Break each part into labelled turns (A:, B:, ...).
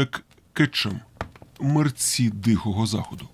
A: Джек Кетчем, мерці дихого заходу.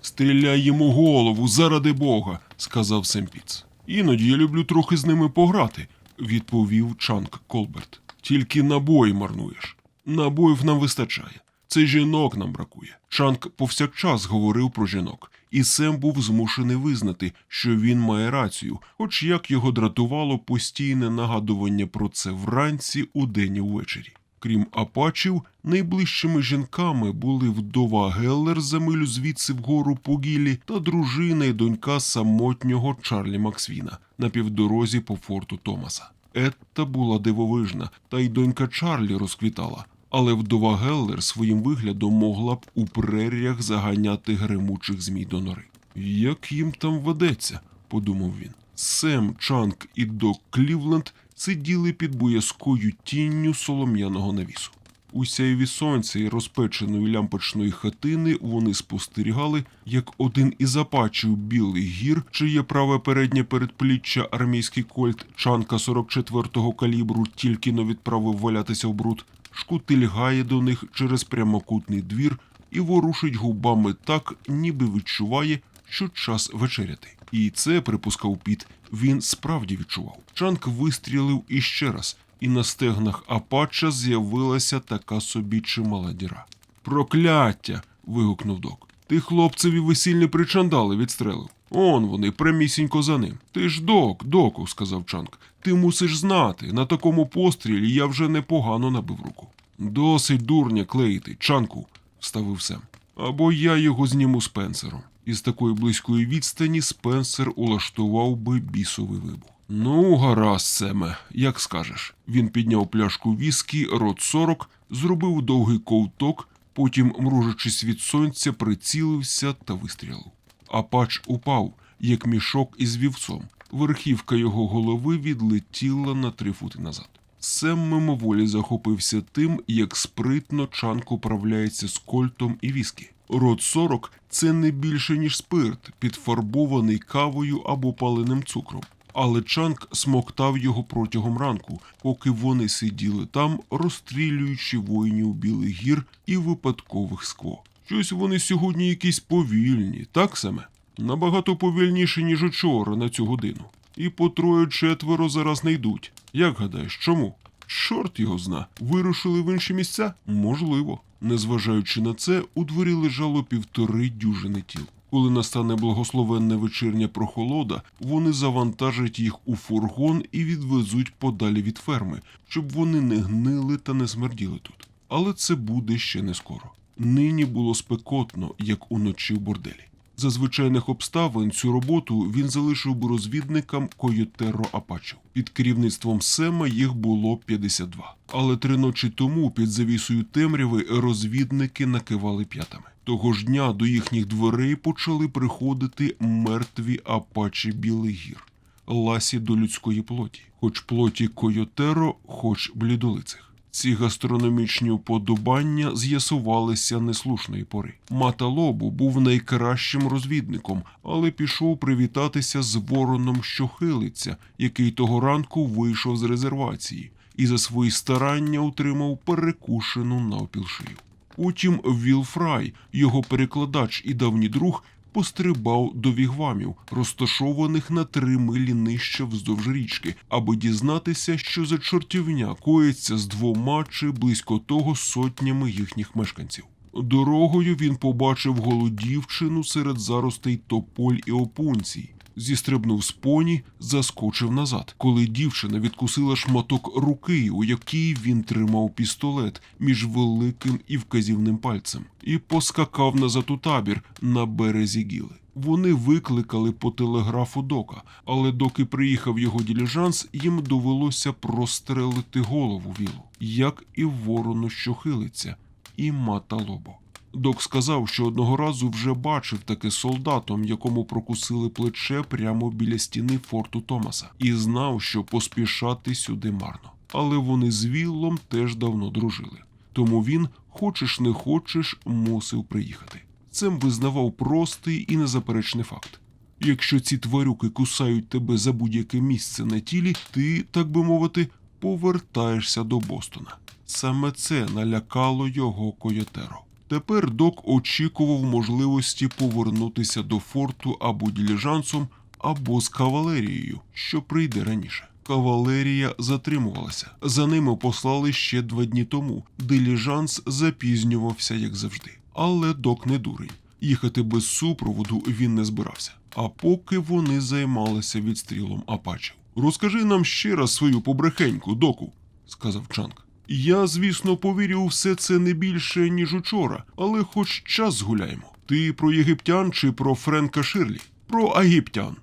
A: Стріляй йому голову заради Бога, сказав Семпіц. Іноді я люблю трохи з ними пограти, відповів Чанк Колберт. Тільки набої марнуєш. Набоїв нам вистачає. Це жінок нам бракує. Чанк повсякчас говорив про жінок, і Сем був змушений визнати, що він має рацію, хоч як його дратувало постійне нагадування про це вранці, удень і ввечері. Крім апачів, найближчими жінками були вдова Геллер за милю звідси вгору по гіллі та дружина і донька самотнього Чарлі Максвіна на півдорозі по форту Томаса. Етта була дивовижна, та й донька Чарлі розквітала. Але вдова Геллер своїм виглядом могла б у преріях заганяти гремучих змій до нори. Як їм там ведеться, подумав він. Сем, Чанк і Док Клівленд сиділи під боязкою тінню солом'яного навісу. У сяйві сонця і розпеченої лямпочної хатини вони спостерігали, як один із апачів білих гір, чиє праве переднє передпліччя армійський кольт Чанка 44-го калібру тільки но відправив валятися в бруд, шкутильгає до них через прямокутний двір і ворушить губами так, ніби відчуває, що час вечеряти. І це, припускав Піт, він справді відчував. Чанк вистрілив іще раз, і на стегнах Апача з'явилася така собі чимала діра. Прокляття. вигукнув док. Ти хлопцеві весільні причандали відстрелив. Он вони, прямісінько за ним. Ти ж док, доку, сказав Чанк. Ти мусиш знати, на такому пострілі я вже непогано набив руку. Досить дурня клеїти, Чанку, вставив Сем. Або я його зніму Спенсером. Із такої близької відстані Спенсер улаштував би бісовий вибух. Ну, гаразд, Семе, як скажеш. Він підняв пляшку віскі, рот 40, зробив довгий ковток, потім, мружачись від сонця, прицілився та вистрілив. Апач упав, як мішок із вівцом. Верхівка його голови відлетіла на три фути назад. Сем мимоволі захопився тим, як спритно Чанк управляється з кольтом і віскі. Рот 40 – це не більше, ніж спирт, підфарбований кавою або паленим цукром. Але Чанк смоктав його протягом ранку, поки вони сиділи там, розстрілюючи воїнів білих гір і випадкових скло. Щось вони сьогодні якісь повільні, так саме? Набагато повільніше, ніж учора на цю годину. І по троє четверо зараз не йдуть. Як гадаєш, чому? Чорт його зна. Вирушили в інші місця? Можливо. Незважаючи на це, у дворі лежало півтори дюжини тіл. Коли настане благословенна вечірня прохолода, вони завантажать їх у фургон і відвезуть подалі від ферми, щоб вони не гнили та не смерділи тут. Але це буде ще не скоро. Нині було спекотно, як уночі в борделі. За звичайних обставин цю роботу він залишив би розвідникам Койотеро Апачів. Під керівництвом Сема їх було 52. Але три ночі тому під завісою темряви розвідники накивали п'ятами. Того ж дня до їхніх дверей почали приходити мертві апачі Білих гір, ласі до людської плоті, хоч плоті Койотеро, хоч блідолицих. Ці гастрономічні уподобання з'ясувалися неслушної пори. Маталобу був найкращим розвідником, але пішов привітатися з вороном, що хилиться, який того ранку вийшов з резервації, і за свої старання утримав перекушену навпіл шию. Потім Віл Фрай, його перекладач і давній друг, пострибав до вігвамів, розташованих на три милі нижче вздовж річки, аби дізнатися, що за чортівня коїться з двома чи близько того сотнями їхніх мешканців. Дорогою він побачив голодівчину серед заростей тополь і опунцій. Зістрибнув з поні, заскочив назад, коли дівчина відкусила шматок руки, у якій він тримав пістолет між великим і вказівним пальцем, і поскакав назад у табір на березі гіли. Вони викликали по телеграфу дока, але доки приїхав його діліжанс, їм довелося прострелити голову вілу, як і ворону, що хилиться, і мата лобо. Док сказав, що одного разу вже бачив таке солдатом, якому прокусили плече прямо біля стіни форту Томаса, і знав, що поспішати сюди марно. Але вони з Віллом теж давно дружили. Тому він, хочеш не хочеш, мусив приїхати. Цим визнавав простий і незаперечний факт. Якщо ці тварюки кусають тебе за будь-яке місце на тілі, ти, так би мовити, повертаєшся до Бостона. Саме це налякало його койотеро. Тепер док очікував можливості повернутися до форту або діліжансом, або з кавалерією, що прийде раніше. Кавалерія затримувалася. За ними послали ще два дні тому. Диліжанс запізнювався, як завжди. Але док не дурень. Їхати без супроводу він не збирався. А поки вони займалися відстрілом апачів. Розкажи нам ще раз свою побрехеньку, доку, сказав Чанг. Я, звісно, повірю у все це не більше, ніж учора, але хоч час згуляємо. Ти про єгиптян чи про Френка Ширлі? Про агіптян.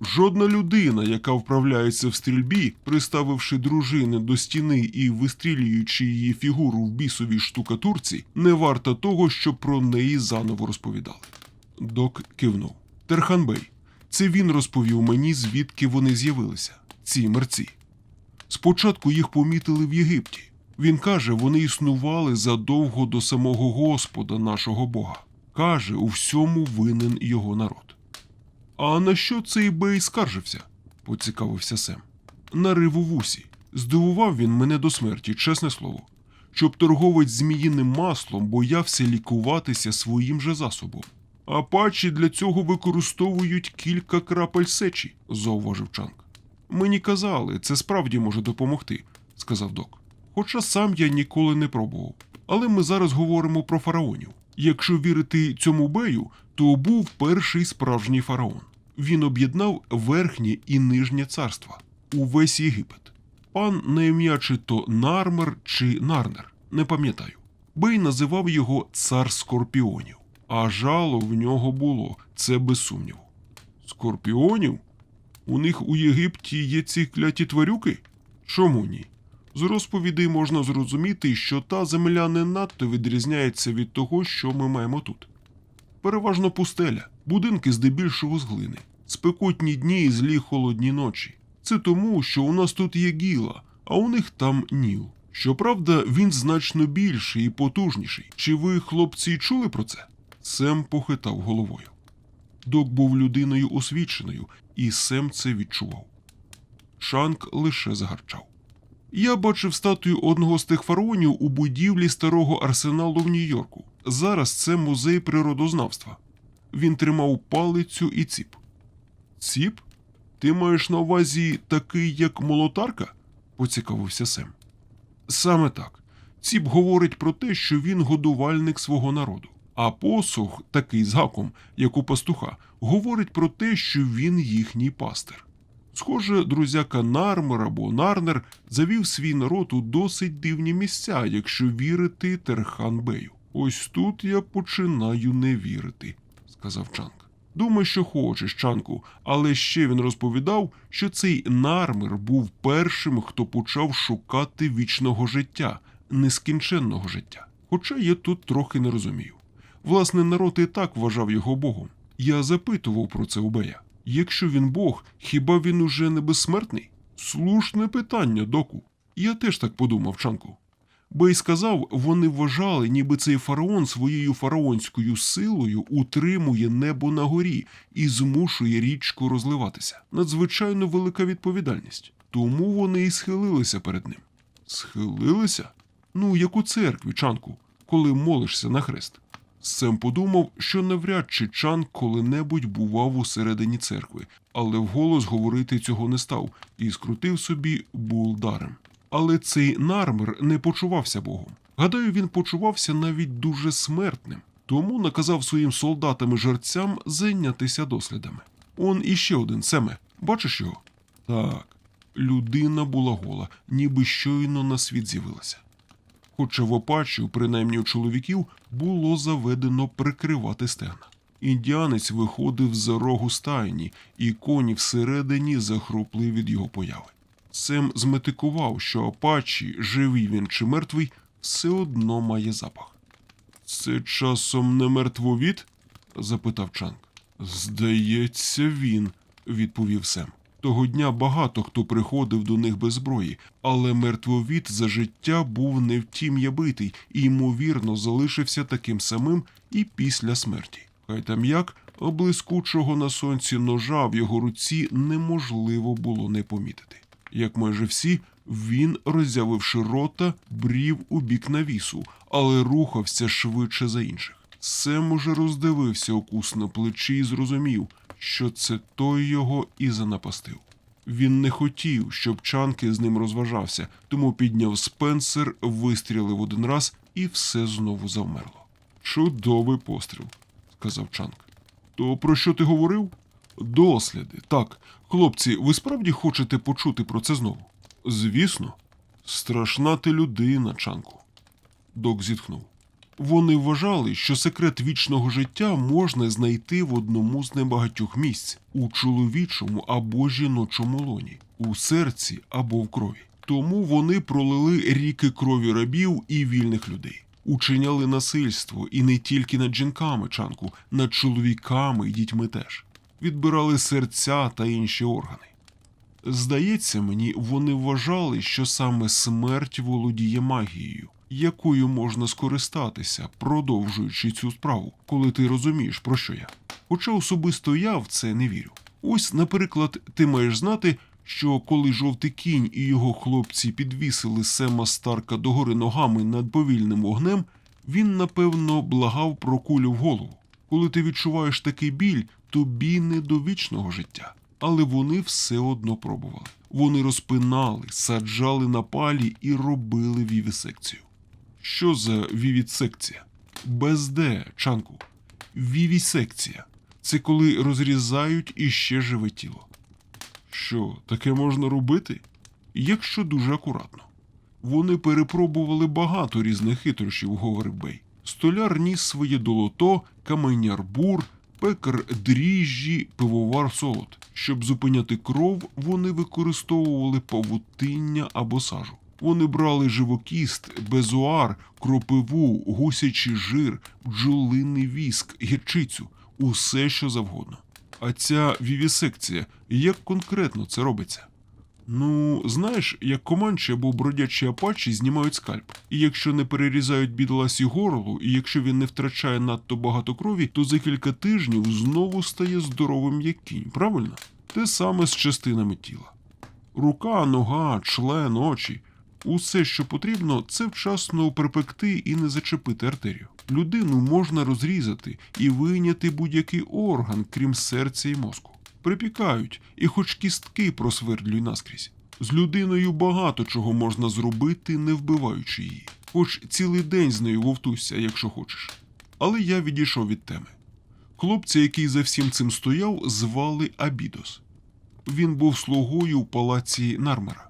A: Жодна людина, яка вправляється в стрільбі, приставивши дружини до стіни і вистрілюючи її фігуру в бісовій штукатурці, не варта того, щоб про неї заново розповідали. Док кивнув. Терханбей. Це він розповів мені, звідки вони з'явилися, ці мерці. Спочатку їх помітили в Єгипті. Він каже, вони існували задовго до самого Господа нашого Бога. Каже, у всьому винен його народ. А на що цей бей скаржився? поцікавився Сем. На риву вусі. Здивував він мене до смерті, чесне слово. Щоб торговець зміїним маслом боявся лікуватися своїм же засобом. Апачі для цього використовують кілька крапель сечі, зауважив Чанг. Мені казали, це справді може допомогти, сказав док. Хоча сам я ніколи не пробував. Але ми зараз говоримо про фараонів. Якщо вірити цьому бею, то був перший справжній фараон. Він об'єднав верхнє і нижнє царства, увесь Єгипет. Пан на ім'я чи то Нармер чи Нарнер, не пам'ятаю. Бей називав його цар скорпіонів, а жало в нього було, це без сумніву. Скорпіонів? У них у Єгипті є ці кляті тварюки? Чому ні? З розповідей можна зрозуміти, що та земля не надто відрізняється від того, що ми маємо тут. Переважно пустеля, будинки здебільшого з глини, спекотні дні і злі холодні ночі. Це тому, що у нас тут є гіла, а у них там ніл. Щоправда, він значно більший і потужніший. Чи ви, хлопці, чули про це? Сем похитав головою. Док був людиною освіченою, і Сем це відчував. Шанк лише загарчав. Я бачив статую одного з тих фараонів у будівлі старого арсеналу в Нью-Йорку. Зараз це музей природознавства. Він тримав палицю і ціп. Ціп? Ти маєш на увазі такий, як молотарка? поцікавився Сем. Саме так. Ціп говорить про те, що він годувальник свого народу. А посух, такий з гаком, як у пастуха, говорить про те, що він їхній пастир. Схоже, друзяка Нармер або Нарнер завів свій народ у досить дивні місця, якщо вірити Терханбею. Ось тут я починаю не вірити, сказав Чанг. Думай, що хочеш, Чанку, але ще він розповідав, що цей нармер був першим, хто почав шукати вічного життя, нескінченного життя. Хоча я тут трохи не розумію. Власне, народ і так вважав його Богом. Я запитував про це у Бея. Якщо він Бог, хіба він уже не безсмертний? Слушне питання, доку. Я теж так подумав, Чанку. Бей сказав, вони вважали, ніби цей фараон своєю фараонською силою утримує небо на горі і змушує річку розливатися. Надзвичайно велика відповідальність. Тому вони і схилилися перед ним. Схилилися? Ну, як у церкві, Чанку, коли молишся на хрест. Сем подумав, що навряд чи Чан коли-небудь бував усередині церкви, але вголос говорити цього не став і скрутив собі булдарем. Але цей нармер не почувався Богом. Гадаю, він почувався навіть дуже смертним, тому наказав своїм солдатам і жерцям зайнятися дослідами. Он іще один Семе, бачиш його? Так, людина була гола, ніби щойно на світ з'явилася. Хоча в опачу, принаймні у чоловіків, було заведено прикривати стегна. Індіанець виходив за рогу стайні, і коні всередині захрупли від його появи. Сем зметикував, що Апачі, живий він чи мертвий, все одно має запах. Це часом не мертвовід? запитав Чанг. Здається, він, відповів Сем. Того дня багато хто приходив до них без зброї, але мертвовід за життя був не втім ябитий і, ймовірно, залишився таким самим і після смерті. Хай там як, блискучого на сонці ножа в його руці неможливо було не помітити. Як майже всі, Він, роззявивши рота, брів у бік навісу, але рухався швидше за інших. Сем уже роздивився укус на плечі і зрозумів, що це той його і занапастив. Він не хотів, щоб Чанки з ним розважався, тому підняв спенсер, вистрілив один раз, і все знову завмерло. Чудовий постріл, сказав Чанк. То про що ти говорив? Досліди. Так, хлопці, ви справді хочете почути про це знову? Звісно, страшна ти людина, Чанку. Док зітхнув. Вони вважали, що секрет вічного життя можна знайти в одному з небагатьох місць у чоловічому або жіночому лоні, у серці або в крові. Тому вони пролили ріки крові рабів і вільних людей, учиняли насильство і не тільки над жінками, чанку, над чоловіками і дітьми теж, відбирали серця та інші органи. Здається мені, вони вважали, що саме смерть володіє магією, якою можна скористатися, продовжуючи цю справу, коли ти розумієш, про що я. Хоча особисто я в це не вірю. Ось, наприклад, ти маєш знати, що коли жовтий кінь і його хлопці підвісили Сема Старка догори ногами над повільним огнем, він, напевно, благав про кулю в голову. Коли ти відчуваєш такий біль, тобі не до вічного життя. Але вони все одно пробували. Вони розпинали, саджали на палі і робили вівісекцію. Що за вівісекція? Без Чанку. Вівісекція. Це коли розрізають іще живе тіло. Що, таке можна робити? Якщо дуже акуратно. Вони перепробували багато різних хитрощів, говорив Бей. Столяр ніс своє долото, каменяр бур, пекар дріжджі, пивовар солод. Щоб зупиняти кров, вони використовували павутиння або сажу. Вони брали живокіст, безуар, кропиву, гусячий жир, бджолиний віск, гірчицю, усе що завгодно. А ця вівісекція, як конкретно це робиться? Ну, знаєш, як команчі або бродячі апачі знімають скальп. І якщо не перерізають бідоласі горло, і якщо він не втрачає надто багато крові, то за кілька тижнів знову стає здоровим як кінь, правильно? Те саме з частинами тіла. Рука, нога, член, очі. Усе, що потрібно, це вчасно припекти і не зачепити артерію. Людину можна розрізати і вийняти будь-який орган, крім серця і мозку. Припікають, і хоч кістки просвердлюй наскрізь. З людиною багато чого можна зробити, не вбиваючи її. Хоч цілий день з нею вовтуйся, якщо хочеш. Але я відійшов від теми. Хлопця, який за всім цим стояв, звали Абідос. Він був слугою в палаці Нармера.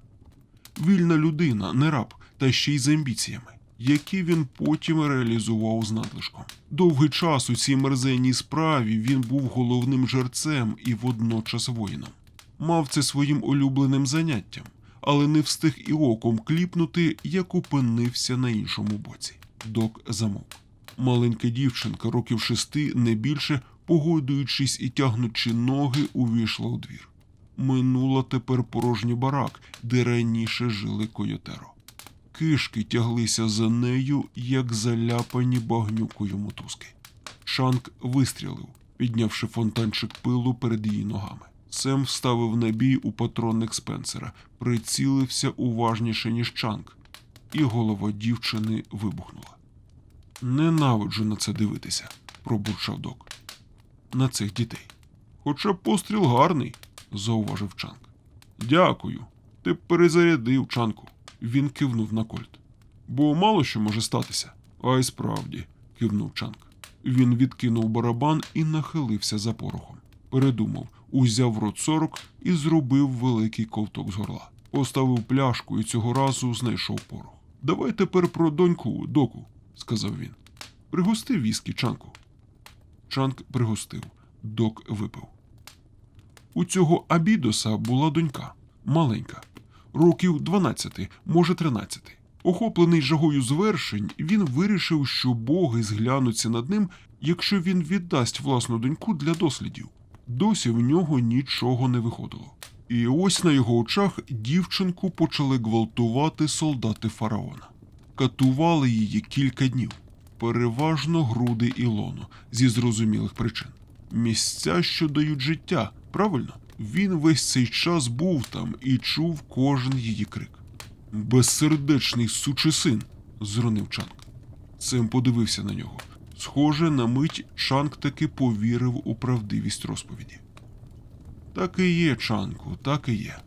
A: Вільна людина, не раб, та ще й з амбіціями, які він потім реалізував з надлишком. Довгий час у цій мерзенній справі він був головним жерцем і водночас воїном. Мав це своїм улюбленим заняттям, але не встиг і оком кліпнути, як опинився на іншому боці. Док замовк. Маленька дівчинка, років шести, не більше, погодуючись і тягнучи ноги, увійшла у двір. Минула тепер порожній барак, де раніше жили койотеро. Кишки тяглися за нею, як заляпані багнюкою мотузки. Шанк вистрілив, піднявши фонтанчик пилу перед її ногами. Сем вставив набій у патронник Спенсера, прицілився уважніше, ніж Чанк, і голова дівчини вибухнула. Ненавиджу на це дивитися, пробурчав док. На цих дітей. Хоча постріл гарний, зауважив Чанк. Дякую. Ти перезарядив, Чанку. Він кивнув на кольт. Бо мало що може статися. А й справді, кивнув Чанк. Він відкинув барабан і нахилився за порохом. Передумав, узяв рот сорок і зробив великий ковток з горла. Поставив пляшку і цього разу знайшов порох. Давай тепер про доньку, доку, сказав він. Пригости віскі, Чанку. Чанк пригостив, док випив. У цього Абідоса була донька, маленька, років 12, може 13. Охоплений жагою звершень, він вирішив, що боги зглянуться над ним, якщо він віддасть власну доньку для дослідів. Досі в нього нічого не виходило. І ось на його очах дівчинку почали гвалтувати солдати фараона. Катували її кілька днів, переважно груди і лоно, зі зрозумілих причин. Місця, що дають життя, правильно? Він весь цей час був там і чув кожен її крик. Безсердечний сучий син, зронив Чанг. Сем подивився на нього. Схоже, на мить Чанг таки повірив у правдивість розповіді. Так і є, Чангу, так і є.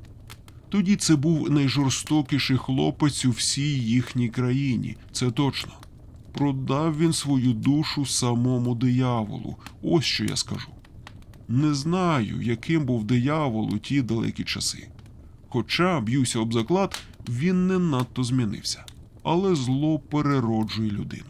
A: Тоді це був найжорстокіший хлопець у всій їхній країні, це точно. Продав він свою душу самому дияволу, ось що я скажу. Не знаю, яким був диявол у ті далекі часи. Хоча, б'юся об заклад, він не надто змінився, але зло перероджує людину.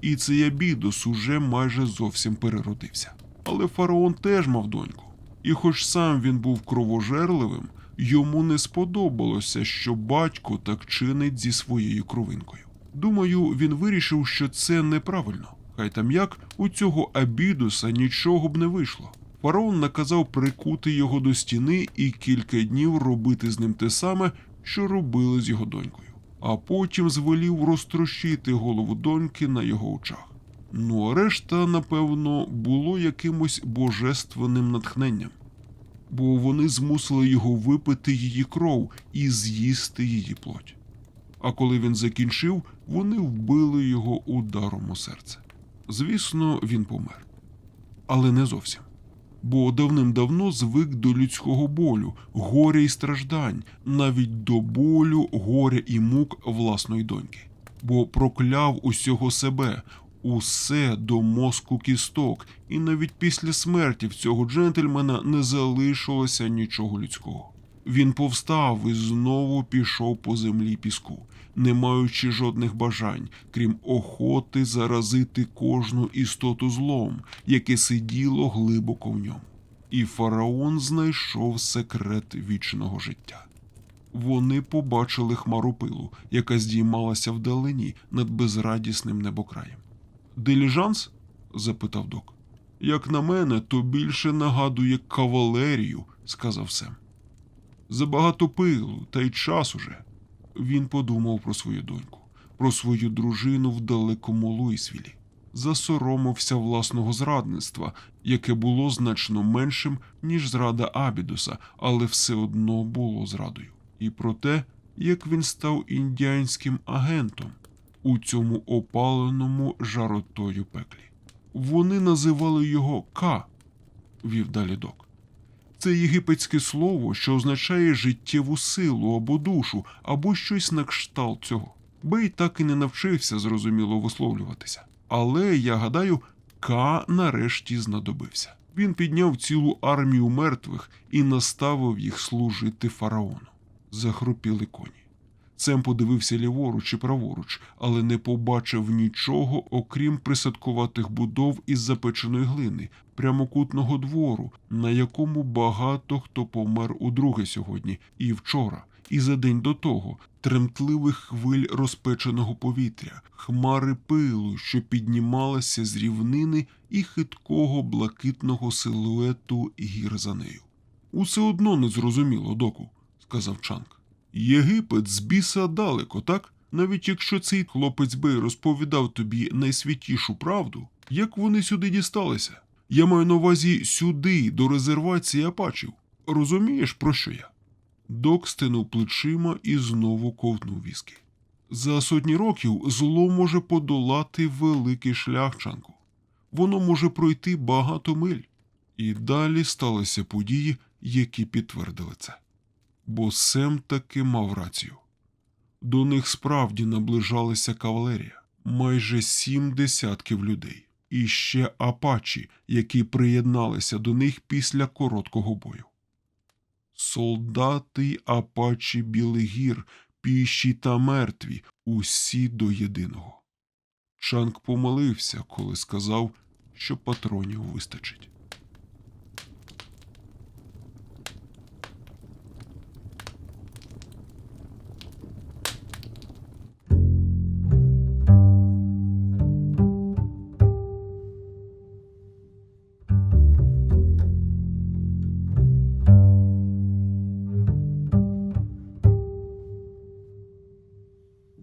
A: І цей Абідос уже майже зовсім переродився. Але фараон теж мав доньку. І хоч сам він був кровожерливим, йому не сподобалося, що батько так чинить зі своєю кровинкою. Думаю, він вирішив, що це неправильно. Хай там як у цього Абідуса нічого б не вийшло. Фараон наказав прикути його до стіни і кілька днів робити з ним те саме, що робили з його донькою, а потім звелів розтрощити голову доньки на його очах. Ну а решта, напевно, було якимось божественним натхненням, бо вони змусили його випити її кров і з'їсти її плоть. А коли він закінчив, вони вбили його ударом у серце. Звісно, він помер. Але не зовсім. Бо давним-давно звик до людського болю, горя і страждань, навіть до болю, горя і мук власної доньки, бо прокляв усього себе, усе до мозку кісток, і навіть після смерті в цього джентльмена не залишилося нічого людського. Він повстав і знову пішов по землі піску, не маючи жодних бажань, крім охоти заразити кожну істоту злом, яке сиділо глибоко в ньому. І фараон знайшов секрет вічного життя. Вони побачили хмару пилу, яка здіймалася вдалині над безрадісним небокраєм. Диліжанс? запитав док. Як на мене, то більше нагадує кавалерію, сказав Сем. Забагато пилу, та й час уже. Він подумав про свою доньку, про свою дружину в далекому Луїсвілі. Засоромився власного зрадництва, яке було значно меншим, ніж зрада Абідуса, але все одно було зрадою. І про те, як він став індіанським агентом у цьому опаленому жаротою пеклі. Вони називали його К, вів далі док. Це єгипетське слово, що означає життєву силу або душу, або щось на кшталт цього. Бей так і не навчився зрозуміло висловлюватися. Але я гадаю, Ка нарешті знадобився. Він підняв цілу армію мертвих і наставив їх служити фараону. Захрупіли коні. Цем подивився ліворуч і праворуч, але не побачив нічого, окрім присадкуватих будов із запеченої глини, прямокутного двору, на якому багато хто помер удруге сьогодні, і вчора, і за день до того, тремтливих хвиль розпеченого повітря, хмари пилу, що піднімалася з рівнини, і хиткого блакитного силуету гір за нею. Усе одно не зрозуміло, доку, сказав Чанг. Єгипет з біса далеко, так? Навіть якщо цей хлопець Бей розповідав тобі найсвятішу правду, як вони сюди дісталися? Я маю на увазі сюди, до резервації апачів. Розумієш, про що я? Док стинув плечима і знову ковтнув віскі. За сотні років зло може подолати великий шлях чанку. Воно може пройти багато миль. І далі сталися події, які підтвердили це бо Сем таки мав рацію. До них справді наближалася кавалерія, майже сім десятків людей, і ще апачі, які приєдналися до них після короткого бою. Солдати апачі Білих гір, піші та мертві, усі до єдиного. Чанг помилився, коли сказав, що патронів вистачить.